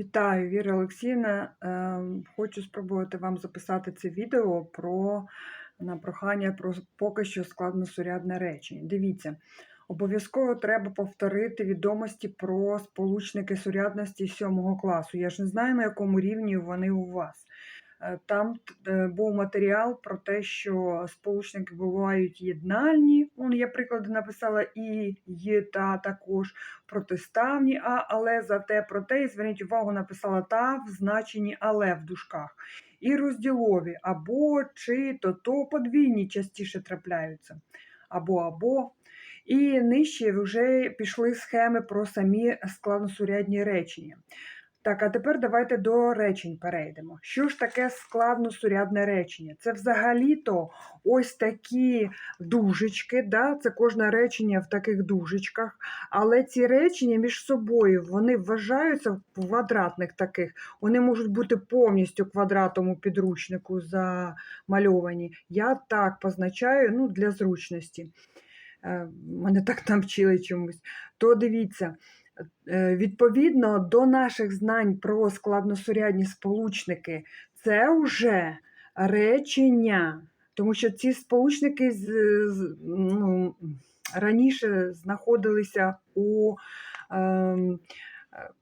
Вітаю, Віра Олексіївна. Ем, Хочу спробувати вам записати це відео про на прохання про поки що складносурядне речення. Дивіться, обов'язково треба повторити відомості про сполучники сурядності 7 класу. Я ж не знаю, на якому рівні вони у вас. Е, Там е, був матеріал про те, що сполучники бувають єднальні. Вон я приклади написала і є та також протиставні, а але зате проте, і зверніть увагу, написала та в значенні але в дужках. І розділові або чи то то подвійні частіше трапляються. Або або. І нижче вже пішли схеми про самі складносурядні речення. Так, а тепер давайте до речень перейдемо. Що ж таке складносурядне речення? Це взагалі-то ось такі дужечки, да? це кожне речення в таких дужечках, але ці речення між собою вони вважаються в квадратних таких, вони можуть бути повністю квадратом у підручнику замальовані. Я так позначаю ну, для зручності. Е, Мене так навчили чомусь. То дивіться. Е, Відповідно до наших знань про складносурядні сполучники, це вже речення, тому що ці сполучники ну, раніше знаходилися у ем,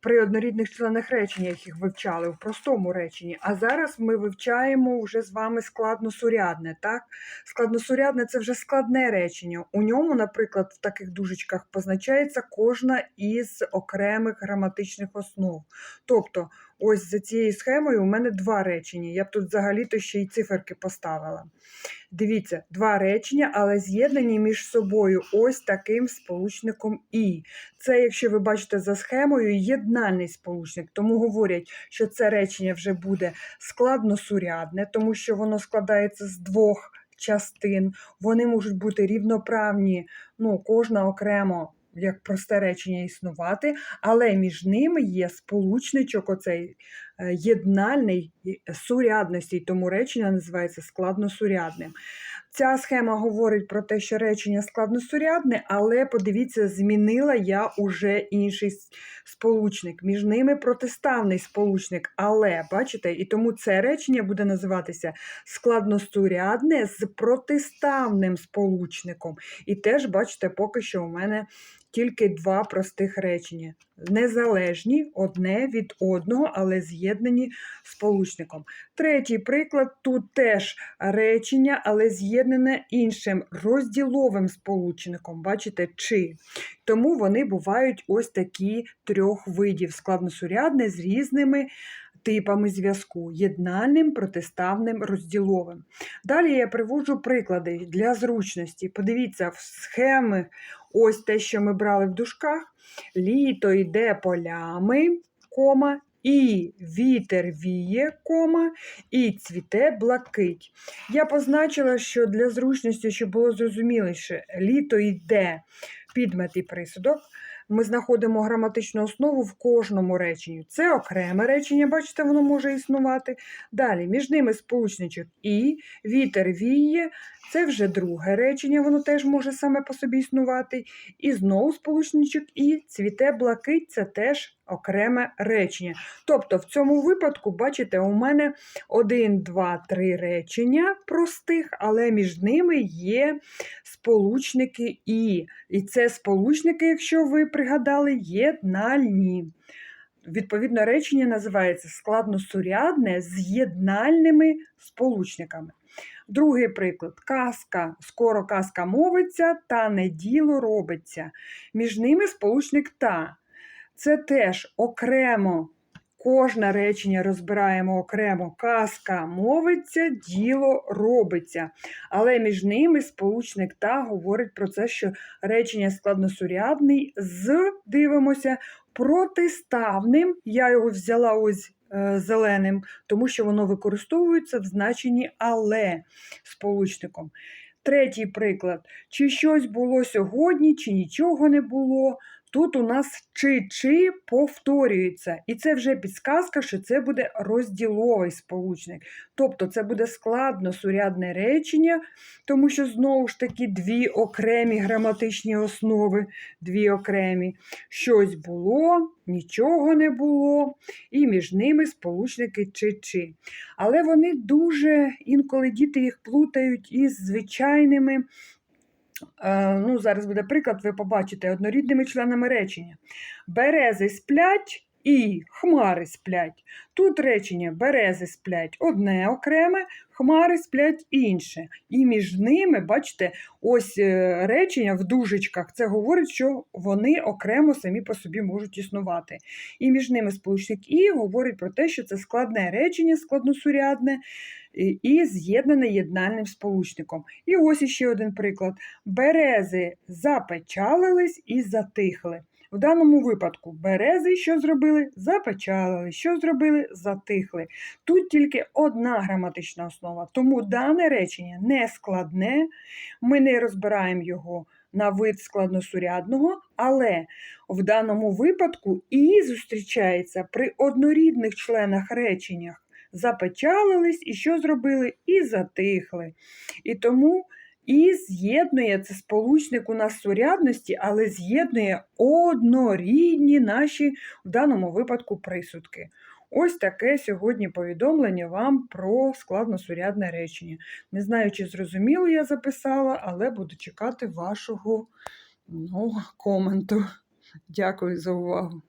при однорідних членах речення, їх вивчали в простому реченні. А зараз ми вивчаємо вже з вами складносурядне. Так? Складносурядне це вже складне речення. У ньому, наприклад, в таких дужечках позначається кожна із окремих граматичних основ. Тобто, ось за цією схемою у мене два речення. Я б тут взагалі-то ще й циферки поставила. Дивіться, два речення, але з'єднані між собою ось таким сполучником і. Це, якщо ви бачите за схемою, єднальний сполучник. Тому говорять, що це речення вже буде складносурядне, тому що воно складається з двох частин. Вони можуть бути рівноправні, ну, кожна окремо. Як просте речення існувати, але між ними є сполучничок, оцей єднальний сурядності, тому речення називається складносурядним. Ця схема говорить про те, що речення складносурядне, але подивіться, змінила я уже інший сполучник. Між ними протиставний сполучник, але бачите, і тому це речення буде називатися складносурядне з протиставним сполучником. І теж, бачите, поки що у мене тільки два простих речення. Незалежні одне від одного, але з'єднані сполучником. Третій приклад тут теж речення, але з'єднане іншим розділовим сполучником. Бачите, чи. Тому вони бувають ось такі трьох видів: складносурядне з різними типами зв'язку: єднальним, протиставним, розділовим. Далі я приводжу приклади для зручності. Подивіться, в схеми, ось те, що ми брали в дужках. Літо йде полями, кома, і вітер віє, кома, і цвіте блакить. Я позначила, що для зручності, щоб було зрозуміліше, літо йде підмет і присудок. Ми знаходимо граматичну основу в кожному реченні. Це окреме речення, бачите, воно може існувати. Далі, між ними сполучничок і, вітер віє, це вже друге речення, воно теж може саме по собі існувати. І знову сполучничок і, цвіте блакить це теж окреме речення. Тобто, в цьому випадку, бачите, у мене один, два, три речення простих, але між ними є сполучники і. І це сполучники, якщо ви пригадали, єднальні. Відповідно, речення називається складносурядне з єднальними сполучниками. Другий приклад. Казка. Скоро казка мовиться, та не діло робиться. Між ними сполучник та. Це теж окремо. Кожне речення розбираємо окремо. Казка мовиться, діло робиться. Але між ними сполучник та говорить про це, що речення складносурядний з, дивимося, протиставним. Я його взяла ось е, зеленим, тому що воно використовується в значенні але сполучником. Третій приклад. Чи щось було сьогодні, чи нічого не було. Тут у нас чи-чи повторюється. І це вже підсказка, що це буде розділовий сполучник. Тобто це буде складно сурядне речення, тому що знову ж таки дві окремі граматичні основи, дві окремі. Щось було, нічого не було, і між ними сполучники чи-чи. Але вони дуже інколи діти їх плутають із звичайними. Е, Ну, зараз буде приклад, ви побачите однорідними членами речення. Берези сплять і хмари сплять. Тут речення берези сплять одне окреме, хмари сплять інше. І між ними, бачите, ось е, речення в дужечках. Це говорить, що вони окремо самі по собі можуть існувати. І між ними сполучник і говорить про те, що це складне речення, складносурядне і з'єднане єднальним сполучником. І ось іще один приклад. Берези запечалились і затихли. В даному випадку берези що зробили? Запечалили. Що зробили? Затихли. Тут тільки одна граматична основа, тому дане речення не складне, ми не розбираємо його на вид складносурядного, але в даному випадку і зустрічається при однорідних членах реченнях. Запечалились і що зробили? І затихли. І тому і з'єднує це сполучник у нас сурядності, але з'єднує однорідні наші в даному випадку присудки. Ось таке сьогодні повідомлення вам про складносурядне речення. Не знаю, чи зрозуміло я записала, але буду чекати вашого ну, коменту. Дякую за увагу.